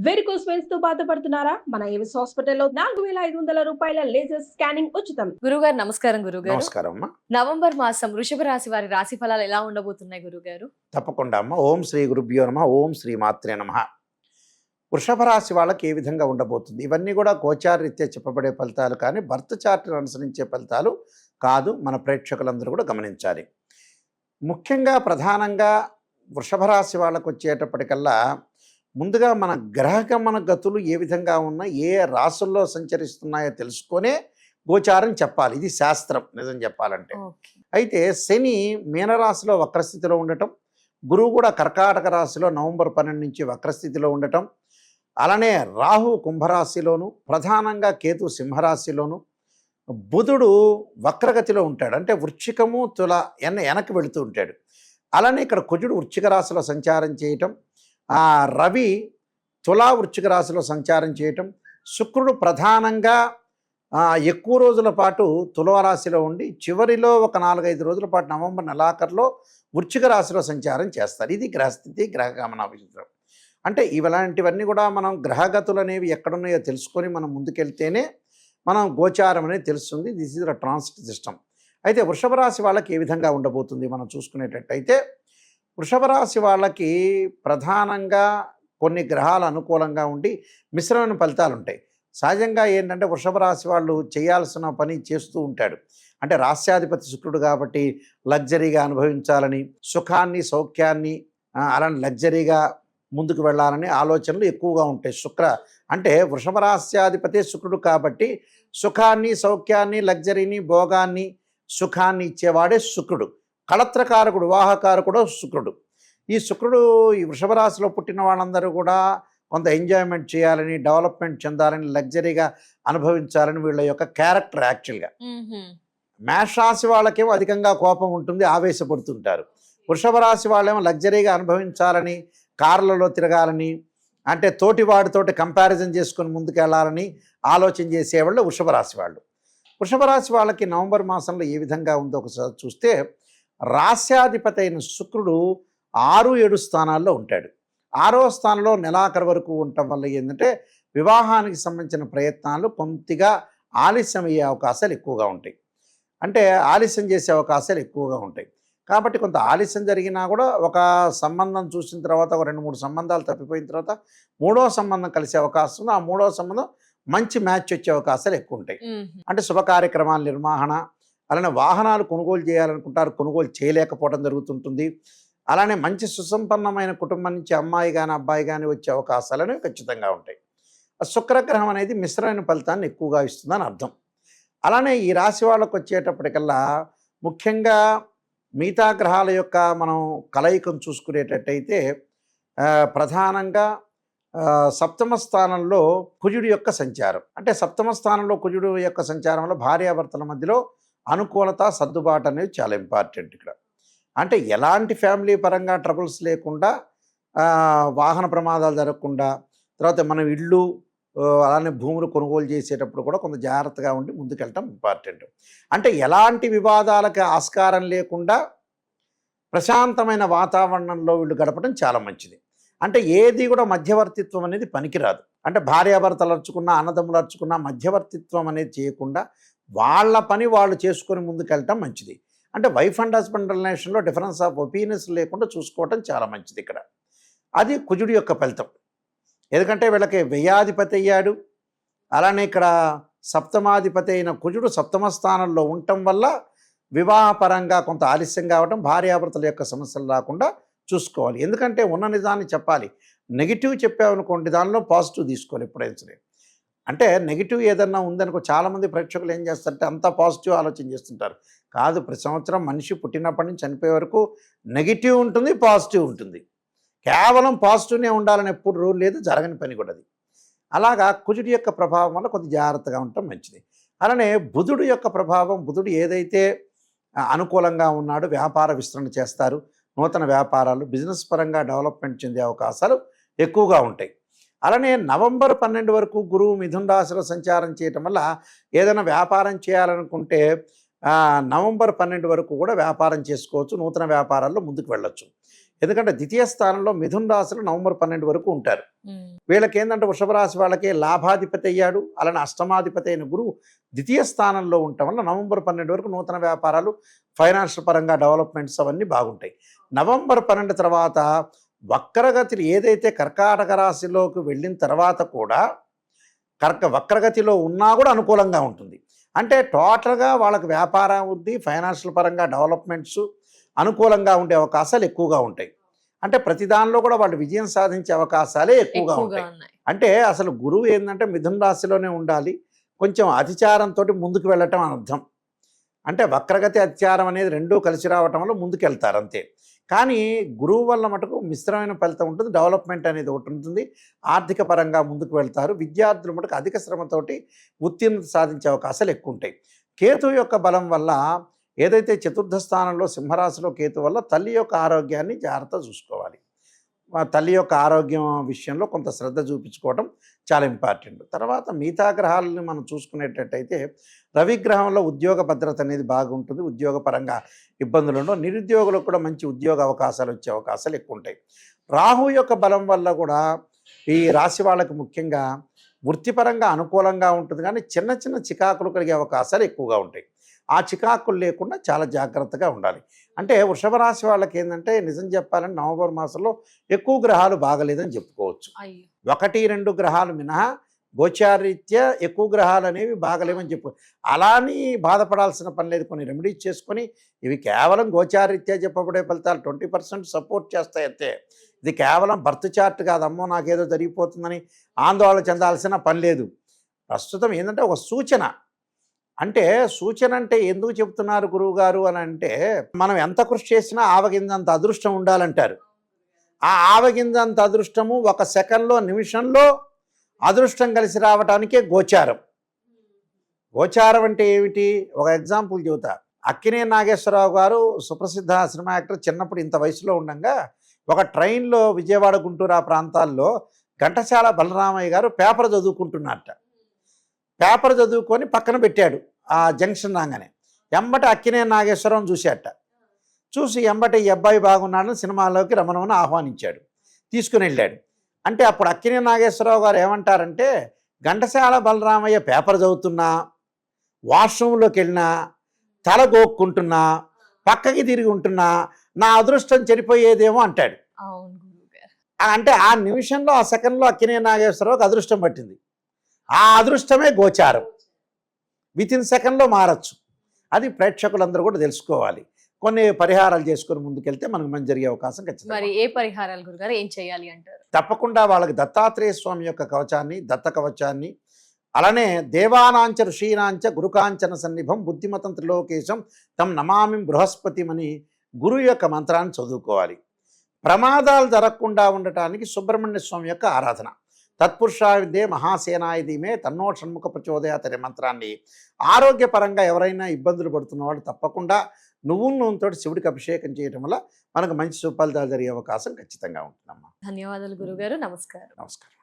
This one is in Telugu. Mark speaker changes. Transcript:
Speaker 1: వెరికోస్ వెయిన్స్తో బాధపడుతున్నారా? మన ఏవిస్ హాస్పిటల్లో నాలుగు వేల ఐదు వందల రూపాయల లేజర్ స్కానింగ్ ఉచితం.
Speaker 2: గురుగారు నమస్కారం గురుగారు.
Speaker 3: నమస్కారం అమ్మా.
Speaker 2: నవంబర్ మాసం వృషభ రాశి వారి రాశి ఫలాలు ఎలా ఉండబోతున్నాయి గురుగారు?
Speaker 3: తప్పకుండా అమ్మ. ఓం శ్రీ గురుభ్యో నమ. ఓం శ్రీ మాత్రే నమ. వృషభ రాశి వాళ్ళకి ఏ విధంగా ఉండబోతుంది? ఇవన్నీ కూడా గోచారరీత్యా చెప్పబడే ఫలితాలు కానీ భర్త చార్ట్ని అనుసరించే ఫలితాలు కాదు. మన ప్రేక్షకులందరూ కూడా గమనించాలి. ముఖ్యంగా ప్రధానంగా వృషభ రాశి వాళ్ళకు వచ్చేటప్పటికల్లా ముందుగా మన గ్రహగమన గతులు ఏ విధంగా ఉన్నాయి ఏ రాసుల్లో సంచరిస్తున్నాయో తెలుసుకొనే గోచారం చెప్పాలి. ఇది శాస్త్రం నిజం చెప్పాలంటే. అయితే శని మీనరాశిలో వక్రస్థితిలో ఉండటం గురువు కూడా కర్కాటక రాశిలో నవంబర్ పన్నెండు నుంచి వక్రస్థితిలో ఉండటం అలానే రాహు కుంభరాశిలోను ప్రధానంగా కేతు సింహరాశిలోను బుధుడు వక్రగతిలో ఉంటాడు. అంటే వృచ్చికము తుల ఎన్న వెనక్కి వెళుతూ ఉంటాడు. అలానే ఇక్కడ కుజుడు వృచ్చిక రాశిలో సంచారం చేయటం ఆ రవి తులా వృశ్చిక రాశిలో సంచారం చేయటం శుక్రుడు ప్రధానంగా ఎక్కువ రోజుల పాటు తులరాశిలో ఉండి చివరిలో ఒక నాలుగైదు రోజుల పాటు నవంబర్ నెలాఖరులో వృశ్చిక రాశిలో సంచారం చేస్తారు. ఇది గ్రహస్థితి గ్రహగమన విచిత్రం అంటే ఇలాంటివన్నీ కూడా మనం గ్రహగతులు అనేవి ఎక్కడున్నాయో తెలుసుకొని మనం ముందుకెళ్తేనే మనం గోచారం అనేది తెలుస్తుంది. This is the transit system అయితే వృషభ రాశి వాళ్ళకి ఏ విధంగా ఉండబోతుంది? మనం చూసుకునేటట్టయితే వృషభ రాశి వాళ్ళకి ప్రధానంగా కొన్ని గ్రహాలు అనుకూలంగా ఉండి మిశ్రమైన ఫలితాలు ఉంటాయి. సహజంగా ఏంటంటే వృషభ రాశి వాళ్ళు చేయాల్సిన పని చేస్తూ ఉంటాడు. అంటే రాస్యాధిపతి శుక్రుడు కాబట్టి లగ్జరీగా అనుభవించాలని సుఖాన్ని సౌఖ్యాన్ని అలాంటి అలానే లగ్జరీగా ముందుకు వెళ్ళాలని ఆలోచనలు ఎక్కువగా ఉంటాయి. శుక్ర అంటే వృషభ రాస్యాధిపతి శుక్రుడు కాబట్టి సుఖాన్ని సౌఖ్యాన్ని లగ్జరీని భోగాన్ని సుఖాన్ని ఇచ్చేవాడే శుక్రుడు. కళత్రకారకుడు వివాహకారకుడు శుక్రుడు. ఈ శుక్రుడు ఈ వృషభ రాశిలో పుట్టిన వాళ్ళందరూ కూడా కొంత ఎంజాయ్మెంట్ చేయాలని డెవలప్మెంట్ చెందాలని లగ్జరీగా అనుభవించాలని వీళ్ళ యొక్క క్యారెక్టర్ యాక్చువల్గా మేష రాశి వాళ్ళకేమో అధికంగా కోపం ఉంటుంది ఆవేశపడుతుంటారు. వృషభ రాశి వాళ్ళేమో లగ్జరీగా అనుభవించాలని కార్లలో తిరగాలని అంటే తోటి వాడితోటి కంపారిజన్ చేసుకొని ముందుకెళ్ళాలని ఆలోచన చేసేవాళ్ళు వృషభ రాశి వాళ్ళు. వృషభ రాశి వాళ్ళకి నవంబర్ మాసంలో ఏ విధంగా ఉందో ఒకసారి చూస్తే రాస్యాధిపతి అయిన శుక్రుడు ఆరు ఏడు స్థానాల్లో ఉంటాడు. ఆరో స్థానంలో నెలాఖరు వరకు ఉండటం వల్ల ఏంటంటే వివాహానికి సంబంధించిన ప్రయత్నాలు కొద్దిగా ఆలస్యం అయ్యే అవకాశాలు ఎక్కువగా ఉంటాయి. అంటే ఆలస్యం చేసే అవకాశాలు ఎక్కువగా ఉంటాయి. కాబట్టి కొంత ఆలస్యం జరిగినా కూడా ఒక సంబంధం చూసిన తర్వాత ఒక రెండు మూడు సంబంధాలు తప్పిపోయిన తర్వాత మూడో సంబంధం కలిసే అవకాశం ఉంది. ఆ మూడో సంబంధం మంచి మ్యాచ్ వచ్చే అవకాశాలు ఎక్కువ ఉంటాయి. అంటే శుభ కార్యక్రమాల నిర్వహణ అలానే వాహనాలు కొనుగోలు చేయాలనుకుంటారు కొనుగోలు చేయలేకపోవడం జరుగుతుంటుంది. అలానే మంచి సుసంపన్నమైన కుటుంబం నుంచి అమ్మాయి కానీ అబ్బాయి కానీ వచ్చే అవకాశాలు అనేవి ఖచ్చితంగా ఉంటాయి. శుక్రగ్రహం అనేది మిశ్రమైన ఫలితాన్ని ఎక్కువగా ఇస్తుందని అర్థం. అలానే ఈ రాశి వాళ్ళకు వచ్చేటప్పటికల్లా ముఖ్యంగా మిగతా గ్రహాల యొక్క మనం కలయికను చూసుకునేటట్టయితే ప్రధానంగా సప్తమ స్థానంలో కుజుడి యొక్క సంచారం. అంటే సప్తమ స్థానంలో కుజుడు యొక్క సంచారంలో భార్యాభర్తల మధ్యలో అనుకూలత సర్దుబాటు అనేది చాలా ఇంపార్టెంట్ ఇక్కడ. అంటే ఎలాంటి ఫ్యామిలీ పరంగా ట్రబుల్స్ లేకుండా వాహన ప్రమాదాలు జరగకుండా తర్వాత మనం ఇళ్ళు అలానే భూములు కొనుగోలు చేసేటప్పుడు కూడా కొంత జాగ్రత్తగా ఉండి ముందుకెళ్ళటం ఇంపార్టెంట్. అంటే ఎలాంటి వివాదాలకు ఆస్కారం లేకుండా ప్రశాంతమైన వాతావరణంలో వీళ్ళు గడపడం చాలా మంచిది. అంటే ఏది కూడా మధ్యవర్తిత్వం అనేది పనికిరాదు. అంటే భార్యాభర్తలు అరుచుకున్నా అన్నదమ్ములు అరుచుకున్నా మధ్యవర్తిత్వం అనేది చేయకుండా వాళ్ళ పని వాళ్ళు చేసుకొని ముందుకెళ్ళటం మంచిది. అంటే వైఫ్ అండ్ హస్బెండ్ రిలేషన్లో డిఫరెన్స్ ఆఫ్ ఒపీనియన్స్ లేకుండా చూసుకోవటం చాలా మంచిది ఇక్కడ. అది కుజుడి యొక్క ఫలితం. ఎందుకంటే వీళ్ళకి వ్యయాధిపతి అయ్యాడు. అలానే ఇక్కడ సప్తమాధిపతి అయిన కుజుడు సప్తమ స్థానంలో ఉండటం వల్ల వివాహపరంగా కొంత ఆలస్యం కావటం భార్యాభర్తల యొక్క సమస్యలు రాకుండా చూసుకోవాలి. ఎందుకంటే ఉన్న నిజాన్ని చెప్పాలి. నెగిటివ్ చెప్పామనుకోండి దానిలో పాజిటివ్ తీసుకోవాలి ఎప్పుడైనా సరే. అంటే నెగిటివ్ ఏదన్నా ఉందనుకో చాలామంది ప్రేక్షకులు ఏం చేస్తారంటే అంతా పాజిటివ్ ఆలోచన చేస్తుంటారు. కాదు ప్రతి సంవత్సరం మనిషి పుట్టినప్పటి నుంచి చనిపోయే వరకు నెగిటివ్ ఉంటుంది పాజిటివ్ ఉంటుంది. కేవలం పాజిటివ్నే ఉండాలని ఎప్పుడు రూల్ లేదు జరగని పని కూడా అది. అలాగా కుజుడి యొక్క ప్రభావం వల్ల కొద్ది జాగ్రత్తగా ఉండటం మంచిది. అలానే బుధుడు యొక్క ప్రభావం బుధుడు ఏదైతే అనుకూలంగా ఉన్నాడో వ్యాపార విస్తరణ చేస్తారు. నూతన వ్యాపారాలు బిజినెస్ పరంగా డెవలప్మెంట్ చెందే అవకాశాలు ఎక్కువగా ఉంటాయి. అలానే నవంబర్ పన్నెండు వరకు గురువు మిథున రాశిలో సంచారం చేయటం వల్ల ఏదైనా వ్యాపారం చేయాలనుకుంటే నవంబర్ పన్నెండు వరకు కూడా వ్యాపారం చేసుకోవచ్చు నూతన వ్యాపారాల్లో ముందుకు వెళ్ళొచ్చు. ఎందుకంటే ద్వితీయ స్థానంలో మిథున్ రాశిలో నవంబర్ పన్నెండు వరకు ఉంటారు. వీళ్ళకి ఏంటంటే వృషభ రాశి వాళ్ళకి లాభాధిపతి అయ్యాడు అలానే అష్టమాధిపతి అయిన గురువు ద్వితీయ స్థానంలో ఉండటం వల్ల నవంబర్ పన్నెండు వరకు నూతన వ్యాపారాలు ఫైనాన్షియల్ పరంగా డెవలప్మెంట్స్ అవన్నీ బాగుంటాయి. నవంబర్ పన్నెండు తర్వాత వక్రగతి ఏదైతే కర్కాటక రాశిలోకి వెళ్ళిన తర్వాత కూడా కర్క వక్రగతిలో ఉన్నా కూడా అనుకూలంగా ఉంటుంది. అంటే టోటల్గా వాళ్ళకి వ్యాపారం వృద్ధి ఫైనాన్షియల్ పరంగా డెవలప్మెంట్స్ అనుకూలంగా ఉండే అవకాశాలు ఎక్కువగా ఉంటాయి. అంటే ప్రతి దానిలో కూడా వాళ్ళు విజయం సాధించే అవకాశాలే ఎక్కువగా ఉంటాయి. అంటే అసలు గురువు ఏంటంటే మిథున రాశిలోనే ఉండాలి కొంచెం అతిచారంతో ముందుకు వెళ్ళటం అర్థం అంటే వక్రగతి అతిచారం అనేది రెండూ కలిసి రావటం వల్ల ముందుకు వెళ్తారు అంతే. కానీ గురువు వల్ల మటుకు మిశ్రమైన ఫలితం ఉంటుంది. డెవలప్మెంట్ అనేది ఒకటి ఉంటుంది. ఆర్థిక పరంగా ముందుకు వెళ్తారు. విద్యార్థులు మటుకు అధిక శ్రమతోటి ఉత్తీర్ణత సాధించే అవకాశాలు ఎక్కువ ఉంటాయి. కేతు యొక్క బలం వల్ల ఏదైతే చతుర్థ స్థానంలో సింహరాశిలో కేతు వల్ల తల్లి యొక్క ఆరోగ్యాన్ని జాగ్రత్త చూసుకోవాలి. తల్లి యొక్క ఆరోగ్యం విషయంలో కొంత శ్రద్ధ చూపించుకోవడం చాలా ఇంపార్టెంట్. తర్వాత మిగతా గ్రహాలని మనం చూసుకునేటట్టయితే రవి గ్రహంలో ఉద్యోగ భద్రత అనేది బాగుంటుంది. ఉద్యోగపరంగా ఇబ్బందులు ఉండవు. నిరుద్యోగులకు కూడా మంచి ఉద్యోగ అవకాశాలు వచ్చే అవకాశాలు ఎక్కువ ఉంటాయి రాహు యొక్క బలం వల్ల కూడా ఈ రాశి వాళ్ళకి ముఖ్యంగా వృత్తిపరంగా అనుకూలంగా ఉంటుంది. కానీ చిన్న చిన్న చికాకులు కలిగే అవకాశాలు ఎక్కువగా ఉంటాయి. ఆ చికాకులు లేకుండా చాలా జాగ్రత్తగా ఉండాలి. అంటే వృషభ రాశి వాళ్ళకి ఏంటంటే నిజం చెప్పాలంటే నవంబర్ మాసంలో ఎక్కువ గ్రహాలు బాగలేదని చెప్పుకోవచ్చు. ఒకటి రెండు గ్రహాలు మినహా గోచారీత్యా ఎక్కువ గ్రహాలు అనేవి బాగలేవని చెప్పు. అలాని బాధపడాల్సిన పని లేదు. కొన్ని రెమెడీస్ చేసుకొని ఇవి కేవలం గోచారీత్యా చెప్పబడే ఫలితాలు ట్వంటీ పర్సెంట్ సపోర్ట్ చేస్తాయి అంతే. ఇది కేవలం బర్త్ చార్ట్ కాదు అమ్మో నాకేదో జరిగిపోతుందని ఆందోళన చెందాల్సిన పని లేదు. ప్రస్తుతం ఏంటంటే ఒక సూచన. అంటే సూచన అంటే ఎందుకు చెప్తున్నారు గురువు గారు అని అంటే మనం ఎంత కృషి చేసినా ఆవగింజంత అదృష్టం ఉండాలంటారు. ఆ ఆవగింజంత అదృష్టము ఒక సెకండ్లో నిమిషంలో అదృష్టం కలిసి రావటానికే గోచారం. గోచారం అంటే ఏమిటి? ఒక ఎగ్జాంపుల్ చెబుతా. అక్కినే నాగేశ్వరరావు గారు సుప్రసిద్ధ సినిమా యాక్టర్ చిన్నప్పుడు ఇంత వయసులో ఉండగా ఒక ట్రైన్లో విజయవాడ గుంటూరు ఆ ప్రాంతాల్లో ఘంటసాల బలరామయ్య గారు పేపర్ చదువుకుంటున్నట్ట పేపర్ చదువుకొని పక్కన పెట్టాడు ఆ జంక్షన్ రాగానే. ఎంబట అక్కినే నాగేశ్వరం చూశాట చూసి ఎంబట ఈ అబ్బాయి బాగున్నాడని సినిమాలోకి రమణమని ఆహ్వానించాడు. తీసుకుని వెళ్ళాడు. అంటే అప్పుడు అక్కినే నాగేశ్వరరావు గారు ఏమంటారంటే ఘంటసాల బలరామయ్య పేపర్ చదువుతున్నా వాష్రూమ్లోకి వెళ్ళినా తల గోక్కుంటున్నా పక్కకి తిరిగి ఉంటున్నా నా అదృష్టం చెడిపోయేదేమో అంటాడు. అంటే ఆ నిమిషంలో ఆ సెకండ్లో అక్కినే నాగేశ్వరరావుకి అదృష్టం పట్టింది. ఆ అదృష్టమే గోచారం. విత్ ఇన్ సెకండ్లో మారచ్చు. అది ప్రేక్షకులందరూ కూడా తెలుసుకోవాలి. కొన్ని పరిహారాలు చేసుకొని ముందుకెళ్తే మనకు మంచి జరిగే అవకాశం ఖచ్చితంగా
Speaker 2: మరి ఏ పరిహారాలు గురుగారు? ఏం చేయాలి అంటారు?
Speaker 3: తప్పకుండా వాళ్ళకి దత్తాత్రేయ స్వామి యొక్క కవచాన్ని దత్త కవచాన్ని అలానే దేవానాంచ ఋషీనాంచ గురుకాంచన సన్నిభం బుద్ధిమతం త్రిలోకేశం తమ్ నమామి బృహస్పతిమని గురువు యొక్క మంత్రాన్ని చదువుకోవాలి. ప్రమాదాలు జరగకుండా ఉండటానికి సుబ్రహ్మణ్య స్వామి యొక్క ఆరాధన. తత్పురుషాయుధే మహాసేనాయుధీమే తన్నో షణ్ముఖ ప్రచోదయాత్ అనే మంత్రాన్ని. ఆరోగ్యపరంగా ఎవరైనా ఇబ్బందులు పడుతున్న వాళ్ళు తప్పకుండా నువ్వుల నూనెతో శివుడికి అభిషేకం చేయడం వల్ల మనకు మంచి సుఫలితాలు జరిగే అవకాశం ఖచ్చితంగా ఉంటుందమ్మా.
Speaker 2: ధన్యవాదాలు గురుగారు. నమస్కారం.
Speaker 3: నమస్కారం.